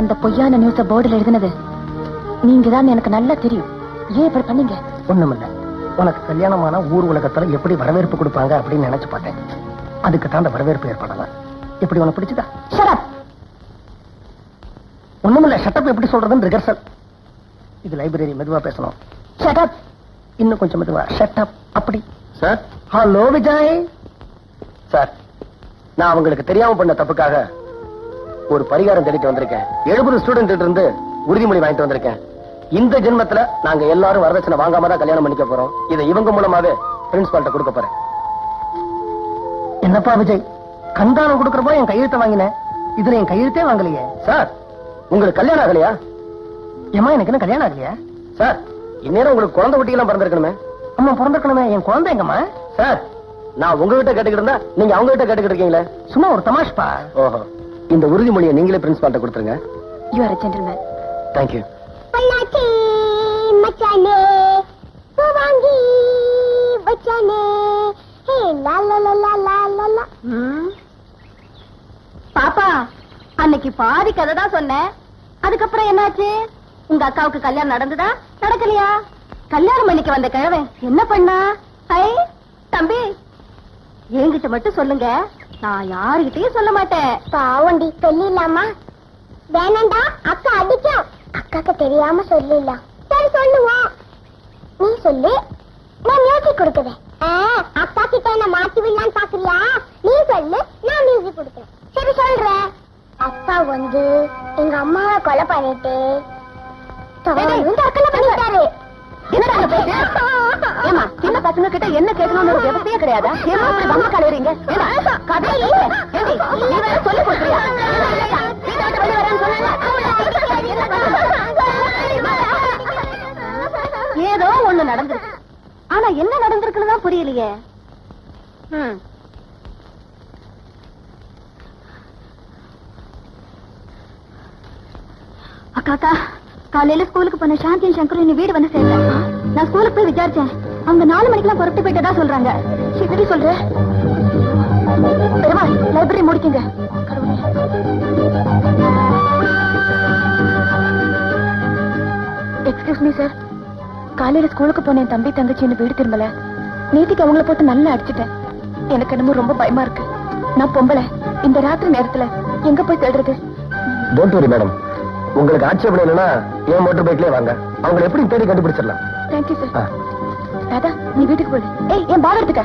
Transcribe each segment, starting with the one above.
அந்த பொய்யான நியூஸ போர்டுல எழுதினது. நீங்க தான் எனக்கு நல்லா தெரியும். ஏன் இப்படி பண்ணீங்க? ஒண்ணுமில்ல. உனக்கு கல்யாணமான ஊர் உலகத்துல எப்படி வரவேற்பு கொடுப்பாங்க அப்படின்னு நினைச்சு பார்த்தேன். அதுக்கு தான் அந்த வரவேற்பு ஏற்படல எப்படி உனக்கு பிடிச்சதா? ஷரப் ஒண்ணுமில்ல ஷட்டப் எப்படி சொல்றதுன்னு ரிகர்சல் இது லைப்ரரி மெதுவா பேசணும். ஷரப் இன்னும் கொஞ்சம் மெதுவா ஷட்டப் அப்படி. சார் ஹலோ விஜய் சார் நான் அவங்களுக்கு தெரியாம பண்ண தப்புக்காக ஒரு பரிகாரம் தேடிட்டு வந்திருக்கேன். எழுபது ஸ்டூடெண்ட் இருந்து உறுதிமொழி வாங்கிட்டு வந்திருக்கேன். இந்த ஜென்மத்துல நாங்க எல்லாரும் வரதட்சணை வாங்காம தான் கல்யாணம் பண்ணிக்க போறோம். இதை இவங்க மூலமாவே பிரின்சிபால்ட்ட கொடுக்க போறேன். என்னப்பா விஜய்? கண்தானம் கொடுக்கறப்போ என் கையெழுத்த வாங்கினேன். இதுல என் கையெழுத்தே வாங்கலையே. சார் உங்களுக்கு கல்யாணம் ஆகலையா? ஏமா எனக்கு என்ன கல்யாணம் ஆகலையா? சார் இந்நேரம் உங்களுக்கு குழந்தை குட்டியெல்லாம் பிறந்திருக்கணுமே. அம்மா பிறந்திருக்கணுமே. என் குழந்தை எங்கம்மா? சார் நான் உங்ககிட்ட கேட்டுக்கிட்டு இருந்தா நீங்க அவங்க கிட்ட கேட்டுக்கிட்டு இருக்கீங்களே? சும்மா ஒரு தமாஷ்பா. ஓஹோ. இந்த உறுதிமொழியை நீங்களே பிரின்சிபால்ட்ட கொடுத்துருங்க. You are gentleman thank you Pollachi மச்சானே. பூ வாங்கி வச்சானே. ஹே லா லா லா லா லா லா லா. பாப்பா அன்னைக்கு பாதி கதை தான் சொன்னேன். அதுக்கப்புறம் என்னாச்சு? உங்க அக்காவுக்கு கல்யாணம் நடந்ததா? நடக்கலையா? கல்யாணம் பண்ணிக்க வந்த கிழவன் என்ன பண்ணா? ஐ தம்பி என்கிட்ட மட்டும் சொல்லுங்க. நான் யாருகிட்டயும் சொல்ல மாட்டேன். பாவண்டி சொல்லிடலாமா? வேணாண்டா அக்கா அடிக்கும். அக்காக்கு தெரியாம சொல்லிடலாம். சரி சொல்லுவோம். நீ சொல்லு. நான் மியூசிக் கொடுக்குறேன். அக்கா கிட்ட என்ன மாத்தி விடலான்னு பாக்குறியா? நீ சொல்லு நான் மியூசிக் கொடுக்குறேன். சரி சொல்றேன். அப்பா வந்து எங்க அம்மாவை கொலை பண்ணிட்டு சின்ன பசங்க கிட்ட என்ன கேட்கணும்னு ஒரு விவசாயே கிடையாதா? ஏமா கலையறீங்க சொல்லி கொடுக்குறியா? ஏதோ ஒண்ணு நடந்திருக்கு. ஆனா என்ன நடந்திருக்குன்னு தான் புரியலையே. ம். அக்கா அக்கா. காலையில ஸ்கூலுக்கு போன சாந்தியும் சங்கரும் என்ன வீடு வந்து சேர்ந்தேன் நான் ஸ்கூலுக்கு போய் விசாரிச்சேன். அவங்க நாலு மணிக்கெல்லாம் புறப்பட்டு போயிட்டதா சொல்றாங்க. எப்படி சொல்றேன் பெருமா லைப்ரரி முடிக்குங்க. எக்ஸ்கியூஸ் மீ சார் காலையில ஸ்கூலுக்கு போன என் தம்பி தங்கச்சி என்ன வீடு திரும்பல. நேத்திக்கு அவங்கள போட்டு நல்லா அடிச்சிட்டேன். எனக்கு என்னமோ ரொம்ப பயமா இருக்கு. நான் பொம்பளை. இந்த ராத்திரி நேரத்துல எங்க போய் தேடுறது? டோன்ட் வரி மேடம் உங்களுக்கு ஆட்சேபணம் இல்லைன்னா என் மோட்டர் பைக்லயே வாங்க. அவங்களை எப்படி தேடி கண்டுபிடிச்சிடலாம்? தேங்க்யூ சார் நீ வீட்டுக்கு போடு. ஏய் என் பால் எடுத்துக்க.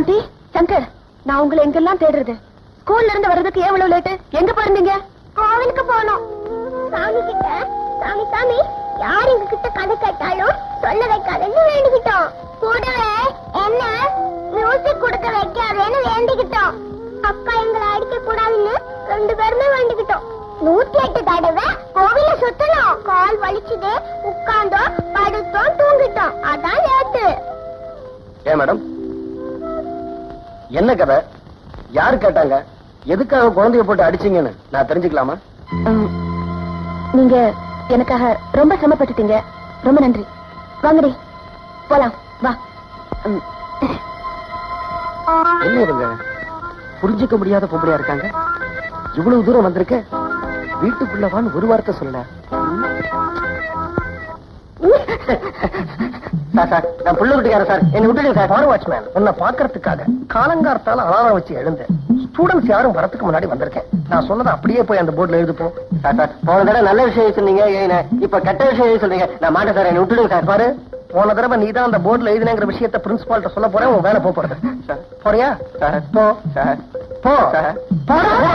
சாந்தி சங்கர் நான் உங்களை எங்கெல்லாம் தேடுறது? ஸ்கூல்ல இருந்து வர்றதுக்கு ஏன் இவ்வளவு லேட்டு? எங்க போயிருந்தீங்க? கோவிலுக்கு போனோம். சாமி கிட்ட சாமி சாமி யார் எங்க கிட்ட கதை கேட்டாலும் சொல்ல வைக்காதுன்னு வேண்டிக்கிட்டோம். கூடவே என்ன? மியூசிக் கொடுக்க வைக்காதேன்னு வேண்டிக்கிட்டோம். அக்கா எங்களை அடிக்க கூடாதுன்னு ரெண்டு பேருமே வேண்டிக்கிட்டோம். நூத்தி எட்டு தடவை கோவில சுத்தணும். கால் வலிச்சுது உட்கார்ந்தோம் படுத்தோம் தூங்கிட்டோம். அதான் லேட்டு. ஏன் மேடம்? என்ன கதை? யாரு கேட்டாங்க? எதுக்காக குழந்தைய போட்டு அடிச்சீங்கன்னு? நான் தெரிஞ்சுக்கலாமா? நீங்க எனக்காக ரொம்ப சிரமப்பட்டுட்டீங்க. ரொம்ப நன்றி. வாங்கடி. போலாம். வா. என்ன இவங்க? புரிஞ்சுக்க முடியாத பொம்பளையா இருக்காங்க? இவ்வளவு தூரம் வந்திருக்க? வீட்டுக்குள்ளவான்னு ஒரு வார்த்தை சொல்லல. சார் சார் நான் புள்ள வீட்டுக்காரன் சார். என்ன விட்டுடுங்க சார். ஃபார் வாட்ச்மேன் உன்னை பாக்குறதுக்காக காலங்கார்த்தால அலாரம் வச்சு எழுந்தேன். ஸ்டூடெண்ட்ஸ் யாரும் வரதுக்கு முன்னாடி வந்திருக்கேன். நான் சொன்னதை அப்படியே போய் அந்த போர்டுல எழுது போ சார் சார் போன தடவை நல்ல விஷயம் சொன்னீங்க. ஏன் இப்ப கெட்ட விஷயம் சொல்றீங்க. நான் மாட்டேன் சார். என்ன விட்டுடுங்க சார். பாரு. போன தடவை நீ தான் அந்த போர்டுல எழுதினங்கிற விஷயத்த பிரின்சிபால்ட்ட சொல்ல போறேன். உன் வேலை போக போறது. போறியா? போ. போ. போடா.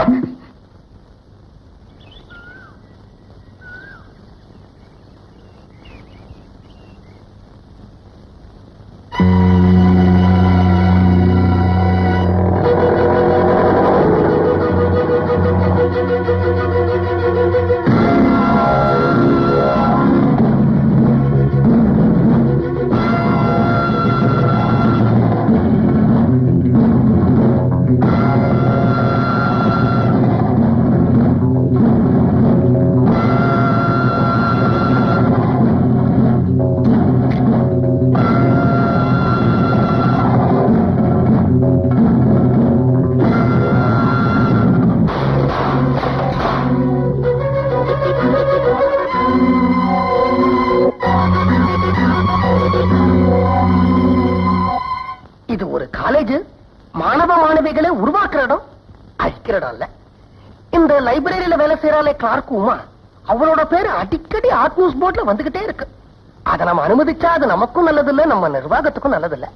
அழிக்கிற இந்த லைப்ரரியில வேலை செய்யறாளே கிளார்க் உமா அவளோட பேரு அடிக்கடி ஆர்ட் நியூஸ் போர்ட்ல வந்துகிட்டே இருக்கு. அதை நம்ம அனுமதிச்சா அது நமக்கும் நல்லது இல்ல நம்ம நிர்வாகத்துக்கும் நல்லது இல்ல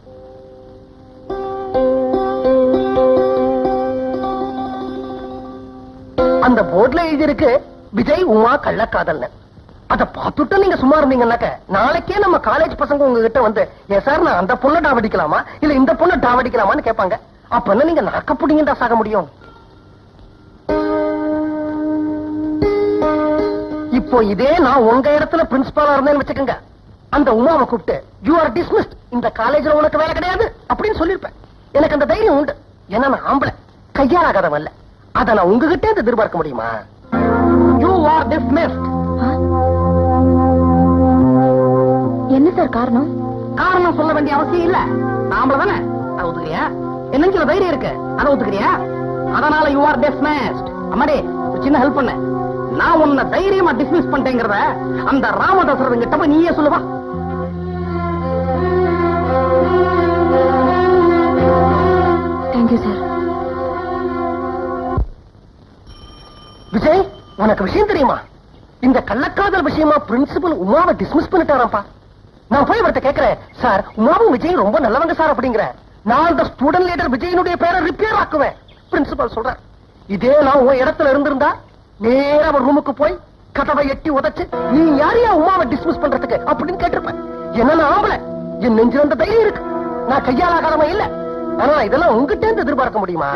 அந்த போர்ட்ல எழுதியிருக்கு விஜய் உமா கள்ளக்காதல்னு. அத பார்த்துட்டு நீங்க சும்மா இருந்தீங்கன்னாக்க நாளைக்கே நம்ம காலேஜ் பசங்க உங்ககிட்ட வந்து ஏன் சார் நான் அந்த பொண்ணை டாவடிக்கலாமா? இல்ல இந்த பொண்ணை டாவடிக்கலாமான்னு கேட்பாங்க. அப்ப என்ன நீங்க நாக்க சாக முடியும்? இப்போ இதே நான் உங்க இடத்துல பிரின்சிபாலா இருந்தேன்னு வச்சுக்கோங்க. அந்த உமாவை கூப்பிட்டு யூ ஆர் டிஸ்மிஸ்ட் இந்த காலேஜ்ல உனக்கு வேலை கிடையாது அப்படின்னு சொல்லிருப்பேன் எனக்கு அந்த தைரியம் உண்டு. ஏன்னா நான் ஆம்பளை. கையாளாகாதவன் இல்ல. அத நான் உங்ககிட்ட இருந்து எதிர்பார்க்க முடியுமா? யூ ஆர் டிஸ்மிஸ்ட் என்ன சார் காரணம்? காரணம் சொல்ல வேண்டிய அவசியம் இல்ல. நாமள தானே? அதை ஒத்துக்கிறியா? என் நெஞ்சில தைரியம் இருக்கு? அதை ஒத்துக்கிறியா? அதனால யூ ஆர் டிஸ்மிஸ்ட் அம்மாடி ஒரு சின்ன ஹெல்ப் பண்ணு. நான் உன்னை தைரியமா டிஸ்மிஸ் பண்ணிட்டேங்கிறத அந்த ராமதாசரன் கிட்ட போய் நீயே சொல்லுவா. தேங்க்யூ சார் விஜய் உனக்கு விஷயம் தெரியுமா? இந்த கள்ளக்காதல் விஷயமா பிரின்சிபல் உமாவை டிஸ்மிஸ் பண்ணிட்டாராம்ப்பா. நான் போய் அவர்கிட்ட கேக்குறேன் சார் உமாவும் விஜய் ரொம்ப நல்லவங்க சார் அப்படிங்கிற. நான் அந்த ஸ்டூடெண்ட் லீடர் விஜயனுடைய பேரை ரிப்பேர் ஆக்குவேன் பிரின்சிபல் சொல்றேன் இதே நான் உன் இடத்துல இருந்திருந்தா நேரா அவன் ரூமுக்கு போய் கதவை எட்டி உதச்சு நீ யாரையா உமாவை டிஸ்மிஸ் பண்றதுக்கு? அப்படின்னு கேட்டிருப்பேன் என்ன நான் ஆம்பளை? என் நெஞ்சில் அந்த தைரியம் இருக்கு. நான் கையாளாகாதவன் இல்ல. ஆனா இதெல்லாம் உங்ககிட்ட இருந்து எதிர்பார்க்க முடியுமா?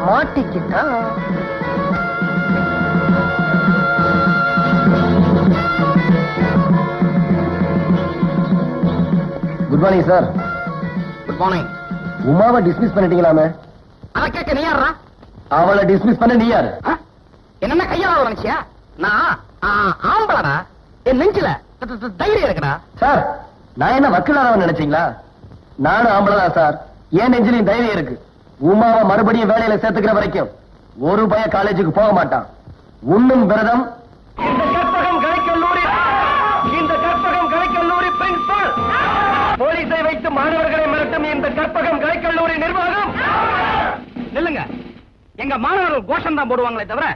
மாட்டிக்கிட்டா good morning sir good morning உமாவை டிஸ்மிஸ் பண்ணிட்டீங்களாமே? அத கேட்க நீ யாரா அவளை டிஸ்மிஸ் பண்ண நீ யாரு? என்ன கையாள நினைச்சியா நான் ஆம்பளடா. என் நெஞ்சில தைரியம் இருக்குடா. சார் நான் என்ன வக்கீலானவன் நினைச்சீங்களா? நானும் ஆம்பளதான் சார். ஏன் நெஞ்சிலையும் தைரியம் இருக்கு. உமாவை மறுபடியும் வேலையில சேர்த்துக்கிற வரைக்கும் ஒரு பய காலேஜுக்கு போக மாட்டான். உண்ணும் விரதம். இந்த கற்பகம் கலைக்கல்லூரி இந்த கற்பகம் கலைக்கல்லூரி பிரின்சிபல் போலீஸை வைத்து மாணவர்களை மிரட்டும் இந்த கற்பகம் கலைக்கல்லூரி நிர்வாகம். நில்லுங்க. எங்க மாணவர்கள் கோஷம் தான் போடுவாங்களே தவிர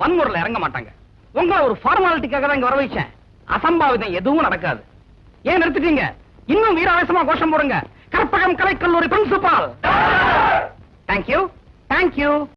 வன்முறையில் இறங்க மாட்டாங்க. உங்களை ஒரு ஃபார்மாலிட்டிக்காக தான் இங்க வர வச்சேன். அசம்பாவிதம் எதுவும் நடக்காது. ஏன் நிறுத்திட்டீங்க? இன்னும் வீராவேசமா கோஷம் போடுங்க. கற்பகம் கலைக்கல்லூரி பிரின்சிபால் தேங்க்யூ தேங்க்யூ